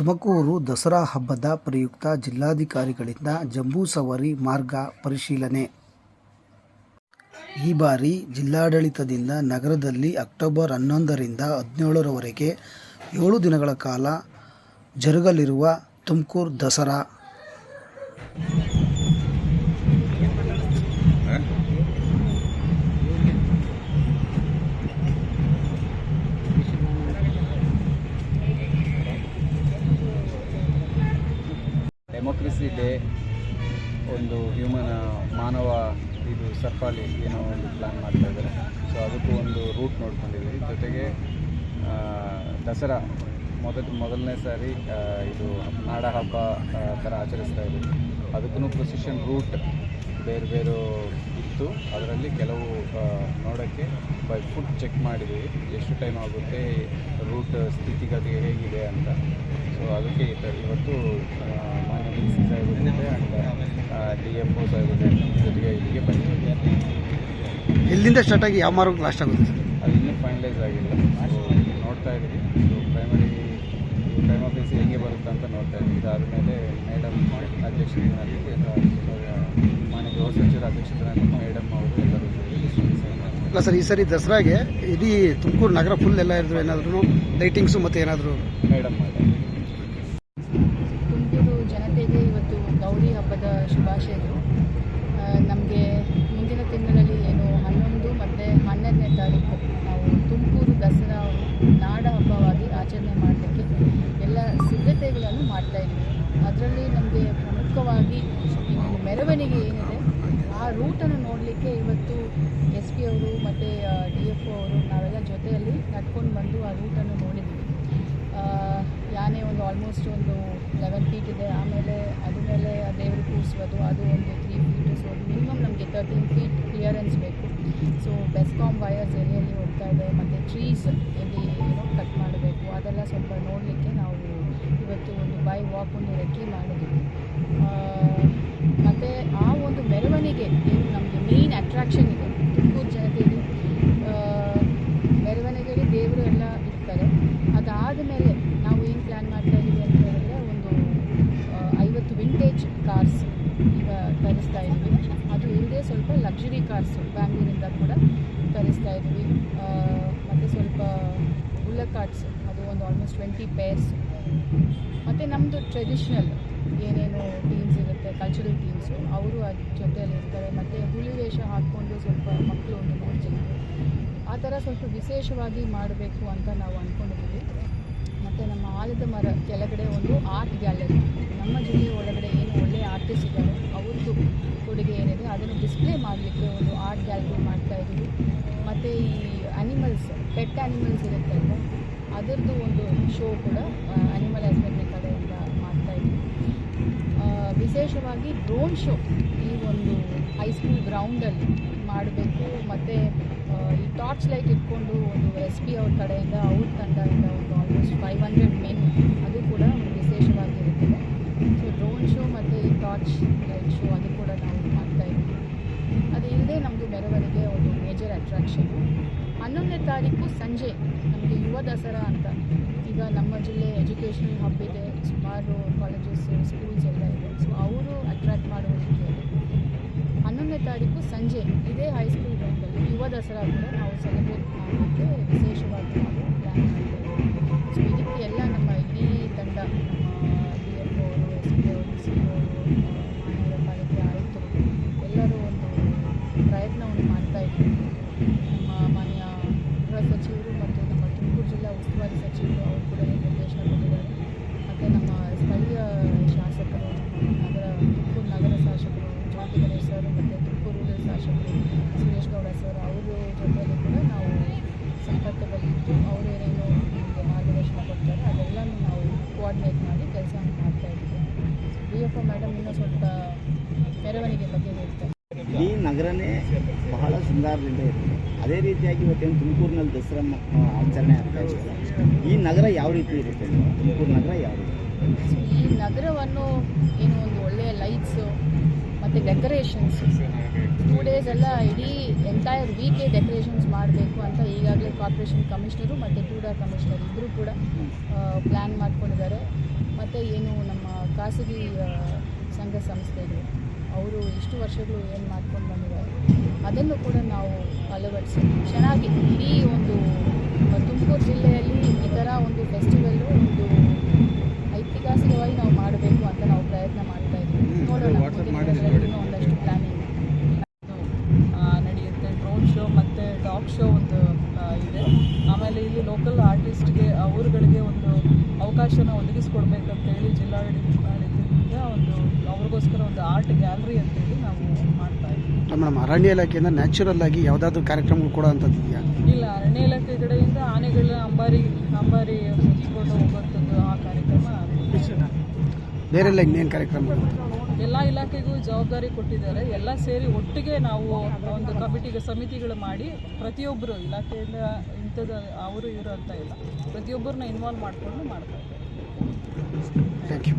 ತುಮಕೂರು ದಸರಾ ಹಬ್ಬದ ಪ್ರಯುಕ್ತ ಜಿಲ್ಲಾಧಿಕಾರಿಗಳಿಂದ ಜಂಬೂ ಸವಾರಿ ಮಾರ್ಗ ಪರಿಶೀಲನೆ. ಈ ಬಾರಿ ಜಿಲ್ಲಾಡಳಿತದಿಂದ ನಗರದಲ್ಲಿ ಅಕ್ಟೋಬರ್ ಹನ್ನೊಂದರಿಂದ ಹದಿನೇಳರವರೆಗೆ ಏಳು ದಿನಗಳ ಕಾಲ ಜರುಗಲಿರುವ ತುಮಕೂರು ದಸರಾ ಡೆಮೋಕ್ರಸಿ ಡೇ ಒಂದು ಹ್ಯೂಮನ್ ಮಾನವ, ಇದು ಸರ್ಪಾಲಿ ಏನೋ ಒಂದು ಪ್ಲ್ಯಾನ್ ಮಾಡ್ತಾ ಇದ್ದಾರೆ. ಸೊ ಅದಕ್ಕೂ ಒಂದು ರೂಟ್ ನೋಡ್ಕೊಂಡಿದ್ದೀವಿ. ಜೊತೆಗೆ ದಸರಾ ಮೊದಲ, ಮೊದಲನೇ ಸಾರಿ ಇದು ನಾಡ ಹಬ್ಬ ಥರ ಆಚರಿಸ್ತಾ ಇದ್ದೀವಿ. ಅದಕ್ಕೂ ಪ್ರೊಸಿಷನ್ ರೂಟ್ ಬೇರೆ ಬೇರೆ ಇತ್ತು. ಅದರಲ್ಲಿ ಕೆಲವು ನೋಡೋಕ್ಕೆ ಬೈ ಫುಡ್ ಚೆಕ್ ಮಾಡಿದ್ವಿ. ಎಷ್ಟು ಟೈಮ್ ಆಗುತ್ತೆ ರೂಟ್ ಸ್ಥಿತಿಗತಿ ಹೇಗಿದೆ ಅಂತ. ಸೊ ಅದಕ್ಕೆ ಇವತ್ತು ಮಾನ್ಯ D C Saheb and and D F O Saheb ಜೊತೆಗೆ ಇಲ್ಲಿಗೆ ಬಂದಿದ್ದೀವಿ ಇಲ್ಲಿಂದ ಸ್ಟಾರ್ಟ್ ಆಗಿ ಯಾವ ಮಾರ್ಗ ಲಾಸ್ಟ್ ಆಗುತ್ತೆ ಸರ್? ಅದು ಇನ್ನೂ ಫೈನಲೈಸ್ ಆಗಿಲ್ಲ. ನೋಡ್ತಾ ಇದ್ದೀವಿ. ಸೊ ಪ್ರೈಮರಿ ಪ್ರೈಮ್ ಆಫೀಸ್ ಹೇಗೆ ಬರುತ್ತೆ ಅಂತ ನೋಡ್ತಾ ಇದ್ದೀವಿ. ಇದಾದಮೇಲೆ ಮೇಡಮ್ ಅಧ್ಯಕ್ಷತೆಯಲ್ಲಿ ಮೇಡಮ್ ಅವರು ಎಲ್ಲರೂ ಅಲ್ಲ ಸರ್ ಈ ಸರಿ ದಸರಾಗೆ ಇಡೀ ತುಮಕೂರು ನಗರ ಫುಲ್ ಎಲ್ಲ ಇದ್ರು ಏನಾದರೂ ಲೈಟಿಂಗ್ಸು ಮತ್ತು ಏನಾದರೂ? ಮೇಡಮ್ ಮಾಡಿ ತುಮಕೂರು ಜನತೆಗೆ ಇವತ್ತು ಗೌರಿ ಹಬ್ಬದ ಶುಭಾಶಯಗಳು ನಮಗೆ ಮುಂದಿನ ತಿಂಗಳಲ್ಲಿ ಏನು ಹನ್ನೊಂದು ಮತ್ತು ಹನ್ನೆರಡನೇ ತಾರೀಕು ನಾವು ತುಮಕೂರು ದಸರಾ ನಾಡ ಹಬ್ಬವಾಗಿ ಆಚರಣೆ ಮಾಡಲಿಕ್ಕೆ ಎಲ್ಲ ಸಿದ್ಧತೆಗಳನ್ನು ಮಾಡ್ತಾ ಇದ್ದೀವಿ. ಅದರಲ್ಲಿ ನಮಗೆ ಪ್ರಮುಖವಾಗಿ ಮೆರವಣಿಗೆ ಏನಿದೆ, ಆ ರೂಟನ್ನು ನೋಡಲಿಕ್ಕೆ ಇವತ್ತು ಎಸ್ ಪಿ ಅವರು ಮತ್ತು ಡಿ ಎಫ್ ಒ ಅವರು ನಾವೆಲ್ಲ ಜೊತೆಯಲ್ಲಿ ನಡ್ಕೊಂಡು ಬಂದು ಆ ರೂಟನ್ನು ನೋಡಿದ್ವಿ ಯಾನೆ ಒಂದು ಆಲ್ಮೋಸ್ಟ್ ಒಂದು ಲೆವೆನ್ ಫೀಟ್ ಇದೆ. ಆಮೇಲೆ ಅದ್ರ ಮೇಲೆ ದೇವರು ಕೂರಿಸೋದು ಅದು ಒಂದು ತ್ರೀ ಫೀಟು ಸೊ ಮಿನಿಮಮ್ ನಮಗೆ ತರ್ಟೀನ್ ಫೀಟ್ ಕ್ಲಿಯರೆನ್ಸ್ ಬೇಕು. ಸೊ ಬೆಸ್ಕಾಮ್ ವಯರ್ಸ್ ಎಲ್ಲಿಯಲ್ಲಿ ಹೋಗ್ತಾ ಇದೆ. ಮತ್ತು ಟ್ರೀಸ್ ಎಲ್ಲಿ ಏನೋ ಕಟ್ ಮಾಡಬೇಕು. ಅದೆಲ್ಲ ಸ್ವಲ್ಪ ನೋಡಲಿಕ್ಕೆ ನಾವು ಇವತ್ತು ಒಂದು ಬೈ ವಾಕ್ ಒಂದು ರೆಕ್ಕಿ ಮಾಡಿದ್ವಿ ಮತ್ತು ಆ ಒಂದು ಮೆರವಣಿಗೆ ಏನು ನಮಗೆ ಮೇನ್ ಅಟ್ರಾಕ್ಷನ್ ಇದೆ, ತುಮಕೂರು ಜನತೆಯಲ್ಲಿ ಮೆರವಣಿಗೆಯಲ್ಲಿ ದೇವರು ಎಲ್ಲ ಇರ್ತಾರೆ. ಅದಾದ ಮೇಲೆ ನಾವು ಏನು ಪ್ಲ್ಯಾನ್ ಮಾಡ್ತಾ ಇದ್ದೀವಿ ಅಂತ ಹೇಳಿದ್ರೆ ಒಂದು ಐವತ್ತು ವಿಂಟೇಜ್ ಕಾರ್ಸ್ ಈಗ ತರಿಸ್ತಾ ಇದ್ದೀವಿ ಅದು ಇಲ್ಲದೆ ಸ್ವಲ್ಪ ಲಕ್ಸುರಿ ಕಾರ್ಸು ಬ್ಯಾಂಗ್ಳೂರಿಂದ ಕೂಡ ತರಿಸ್ತಾ ಇದ್ದೀವಿ ಮತ್ತು ಸ್ವಲ್ಪ ಬುಲ್ಲ ಕಾರ್ಟ್ಸ್ ಅದು ಒಂದು ಆಲ್ಮೋಸ್ಟ್ ಟ್ವೆಂಟಿ ಪೇರ್ಸ್ ಮತ್ತು ನಮ್ಮದು ಟ್ರೆಡಿಷ್ನಲ್ ಏನೇನು ಟೀಮ್ಸ್ ಇರುತ್ತೆ ಕಲ್ಚರಲ್ ಟೀಮ್ಸು ಅವರು ಅದ್ರ ಜೊತೆಯಲ್ಲಿ ಇರ್ತಾರೆ. ಮತ್ತು ಹುಲಿ ವೇಷ ಹಾಕ್ಕೊಂಡು ಸ್ವಲ್ಪ ಮಕ್ಕಳು ಒಂದು ಮೂರು ಜನ. ಆ ಥರ ಸ್ವಲ್ಪ ವಿಶೇಷವಾಗಿ ಮಾಡಬೇಕು ಅಂತ ನಾವು ಅಂದ್ಕೊಂಡಿದ್ದೀವಿ ಮತ್ತು ನಮ್ಮ ಆಲದ ಮರ ಕೆಳಗಡೆ ಒಂದು ಆರ್ಟ್ ಗ್ಯಾಲರಿ ನಮ್ಮ ಜಿಲ್ಲೆಯ ಒಳಗಡೆ ಏನು ಒಳ್ಳೆಯ ಆರ್ಟಿಸ್ಟ್ ಇದ್ದಾರೆ ಅವ್ರದ್ದು ಕೊಡುಗೆ ಏನಿದೆ, ಅದನ್ನು ಡಿಸ್ಪ್ಲೇ ಮಾಡಲಿಕ್ಕೆ ಒಂದು ಆರ್ಟ್ ಗ್ಯಾಲರಿ ಮಾಡ್ತಾ ಇದ್ದೀವಿ. ಮತ್ತು ಈ ಅನಿಮಲ್ಸ್ ಪೆಟ್ ಅನಿಮಲ್ಸ್ ಇರುತ್ತೆ ಅದರದ್ದು ಒಂದು ಶೋ ಕೂಡ ಅನಿಮಲ್ ಹಸ್ಬೆಂಡ್ರಿ ಕಡೆಯಿಂದ ವಿಶೇಷವಾಗಿ ಡ್ರೋನ್ ಶೋ ಈ ಒಂದು ಹೈಸ್ಕೂಲ್ ಗ್ರೌಂಡಲ್ಲಿ ಮಾಡಬೇಕು. ಮತ್ತು ಈ ಟಾರ್ಚ್ ಲೈಟ್ ಇಟ್ಕೊಂಡು ಒಂದು ಎಸ್ ಪಿ ಅವ್ರ ಕಡೆಯಿಂದ, ಅವ್ರ ತಂಡದಿಂದ ಒಂದು ಆಲ್ಮೋಸ್ಟ್ ಫೈವ್ ಹಂಡ್ರೆಡ್ ಮೆನ್ ಅದು ಕೂಡ ಒಂದು ವಿಶೇಷವಾಗಿರುತ್ತದೆ. ಸೊ ಡ್ರೋನ್ ಶೋ ಮತ್ತು ಈ ಟಾರ್ಚ್ ಲೈಟ್ ಶೋ ಅದು ಕೂಡ ನಾವು ಮಾಡ್ತಾ ಇದ್ದೀವಿ. ಅದು ಇಲ್ಲದೆ ನಮ್ಮದು ಮೆರವಣಿಗೆ ಒಂದು ಮೇಜರ್ ಅಟ್ರಾಕ್ಷನ್ ಹನ್ನೊಂದನೇ ತಾರೀಕು ಸಂಜೆ ದಸರಾ ಅಂತ. ಈಗ ನಮ್ಮ ಜಿಲ್ಲೆ ಎಜುಕೇಷನ್ ಹಬ್ ಇದೆ, ಸುಮಾರು ಕಾಲೇಜಸ್ ಸ್ಕೂಲ್ಸ್ ಎಲ್ಲ ಇದೆ. ಸೊ ಅವರು ಅಟ್ರಾಕ್ಟ್ ಮಾಡುವ ರೀತಿಯಲ್ಲಿ ಹನ್ನೊಂದನೇ ತಾರೀಕು ಸಂಜೆ ಇದೇ ಹೈಸ್ಕೂಲ್ ಗ್ರೌಂಡಲ್ಲಿ ಯುವ ದಸರಾ ಕೂಡ ನಾವು ಸೆಲೆಬ್ರೇಟ್ ಮಾಡೋದಕ್ಕೆ ವಿಶೇಷವಾಗಿ ನಾವು ಪ್ಲ್ಯಾನ್ ಮಾಡಿದ್ದೇವೆ ಸೊ ಇದಕ್ಕೆ ಎಲ್ಲ ನಮ್ಮ ಇಡೀ ತಂಡ ನಮ್ಮ ಡಿ ಎಫ್ ಅವರು ಎಸ್ ಪಿ ಅವರು ಸಿ ಅವರು ಮಹಾನಗರ ಪಾಲಿಕೆ ಆಯುಕ್ತರು ಎಲ್ಲರೂ ಒಂದು ಪ್ರಯತ್ನವನ್ನು ಮಾಡ್ತಾ ಇದ್ದೀವಿ ನಮ್ಮ ಮಾನ್ಯ ಗೃಹ ಸಚಿವರು ಮತ್ತು ನಮ್ಮ ತುಮಕೂರು ಜಿಲ್ಲಾ ಉಸ್ತುವಾರಿ ಸಚಿವರು ಅವರು ಕೂಡ ಈ ನಿರ್ದೇಶನ ಕೊಟ್ಟಿದ್ದಾರೆ ಮತ್ತು ನಮ್ಮ ಸ್ಥಳೀಯ ಶಾಸಕರು ನಮ್ಮ ನಗರ ತುಮಕೂರು ನಗರ ಶಾಸಕರು ಜ್ಯೋತಿ ಗಣೇಶ್ ಸರ್ ಮತ್ತು ತುಮಕೂರು ರೂರಲ್ ಶಾಸಕರು ಸುರೇಶ್ ಗೌಡ ಸರ್ ಅವರ ಜೊತೆಯಲ್ಲಿ ಕೂಡ ನಾವು ಸಂಪರ್ಕದಲ್ಲಿದ್ದು ಅವರು ಏನೇನು ನಮಗೆ ಮಾರ್ಗದರ್ಶನ ಕೊಡ್ತಾರೆ ಅದೆಲ್ಲನೂ ನಾವು ಕೋಆರ್ಡಿನೇಟ್ ಮಾಡಿ ಕೆಲಸ ಮಾಡ್ತಾ ಇದ್ದೀವಿ ಡಿ ಎಫ್ ಒ ಮೇಡಮ್ ಇನ್ನೂ ಸ್ವಲ್ಪ ಮೆರವಣಿಗೆ ಬಗ್ಗೆ ಹೇಳ್ತಾರೆ. ಇಡೀ ನಗರನೇ ಬಹಳ ಸುಂದರದಿಂದ ಇರುತ್ತೆ ಅದೇ ರೀತಿಯಾಗಿ ಇವತ್ತೇನು ತುಮಕೂರಿನಲ್ಲಿ ದಸರಾ ಆಚರಣೆ ಆಗ್ತಾ ಇದೆ. ಈ ನಗರ ಯಾವ ರೀತಿ ಇರುತ್ತೆ ತುಮಕೂರು ನಗರ ಯಾವ ರೀತಿ ಈ ನಗರವನ್ನು ಏನು ಒಂದು ಒಳ್ಳೆಯ ಲೈಟ್ಸು ಮತ್ತು ಡೆಕೋರೇಷನ್ಸ್ ಟೂ ಡೇಸ್ ಎಲ್ಲ ಇಡೀ ಎಂಟೈರ್ ವೀಕೆ ಡೆಕೋರೇಷನ್ಸ್ ಮಾಡಬೇಕು ಅಂತ ಈಗಾಗಲೇ ಕಾರ್ಪೊರೇಷನ್ ಕಮಿಷನರು ಮತ್ತು ಟೂಡಾ ಕಮಿಷನರ್ ಇಬ್ಬರು ಕೂಡ ಪ್ಲ್ಯಾನ್ ಮಾಡ್ಕೊಂಡಿದ್ದಾರೆ. ಮತ್ತು ಏನು ನಮ್ಮ ಖಾಸಗಿ ಸಂಘ ಸಂಸ್ಥೆಗಳು, ಅವರು ಇಷ್ಟು ವರ್ಷಗಳು ಏನು ಮಾಡ್ಕೊಂಡು ಬಂದಿದ್ದಾರೆ, ಅದನ್ನು ಕೂಡ ನಾವು ಅಳವಡಿಸಿ. ಚೆನ್ನಾಗಿ ಇಡೀ ಒಂದು, ತುಮಕೂರು ಜಿಲ್ಲೆಯಲ್ಲಿ ಈ ಥರ ಒಂದು ಫೆಸ್ಟಿವಲ್ಲು ಒಂದು ಐತಿಹಾಸಿಕವಾಗಿ ನಾವು ಮಾಡಬೇಕು ಅಂತ ನಾವು ಪ್ರಯತ್ನ ಮಾಡ್ತಾ ಇದ್ದೀವಿ ನೋಡೋಣ ಮುಂದಿನ ದಿನಗಳಲ್ಲಿ ಇನ್ನೂ ಒಂದಷ್ಟು ಪ್ಲಾನಿಂಗ್ ಆ, ನಡೆಯುತ್ತೆ ಡ್ರೋನ್ ಶೋ ಮತ್ತು ಡಾಗ್ ಶೋ ಒಂದು ಆ, ಇದೆ ಆಮೇಲೆ ಇಲ್ಲಿ ಲೋಕಲ್ ಆರ್ಟಿಸ್ಟ್ಗೆ ಊರುಗಳಿಗೆ ಒಂದು ಅವಕಾಶನ ಒದಗಿಸ್ಕೊಡ್ಬೇಕಂತೇಳಿ ಜಿಲ್ಲಾಡಳಿತದಿಂದ ಒಂದು ಅವ್ರಿಗೋಸ್ಕರ ಒಂದು ಆರ್ಟ್ ಗ್ಯಾಲರಿ ಅಂತೇಳಿ ನಾವು ಮಾಡ್ತಾ ಇದ್ದೀವಿ. ಮೇಡಮ್ ಅರಣ್ಯ ಇಲಾಖೆಯಿಂದ ನ್ಯಾಚುರಲ್ ಆಗಿ ಯಾವುದಾದ್ರೂ ಕಾರ್ಯಕ್ರಮಗಳು ಕೂಡ ಇದೆಯಾ ಇಲ್ಲ ಅರಣ್ಯ ಇಲಾಖೆ ಕಡೆಯಿಂದ ಆನೆಗಳ ಅಂಬಾರಿ ಅಂಬಾರಿ ಮುಚ್ಚಿಕೊಂಡು ಹೋಗುವಂಥದ್ದು ಆ ಕಾರ್ಯಕ್ರಮ ಬೇರೆಲ್ಲ ಇನ್ನೇನು ಕಾರ್ಯಕ್ರಮ ಎಲ್ಲ ಇಲಾಖೆಗೂ ಜವಾಬ್ದಾರಿ ಕೊಟ್ಟಿದ್ದಾರೆ. ಎಲ್ಲ ಸೇರಿ ಒಟ್ಟಿಗೆ ನಾವು ಒಂದು ಕಮಿಟಿಗೆ ಸಮಿತಿಗಳು ಮಾಡಿ ಪ್ರತಿಯೊಬ್ಬರು ಇಲಾಖೆಯಿಂದ ಇಂಥದ್ದು ಅವರು ಇವರು ಅಂತ ಇಲ್ಲ. ಪ್ರತಿಯೊಬ್ಬರನ್ನ ಇನ್ವಾಲ್ವ್ ಮಾಡಿಕೊಂಡು ಮಾಡ್ತಾ ಇದ್ದಾರೆ. Thank you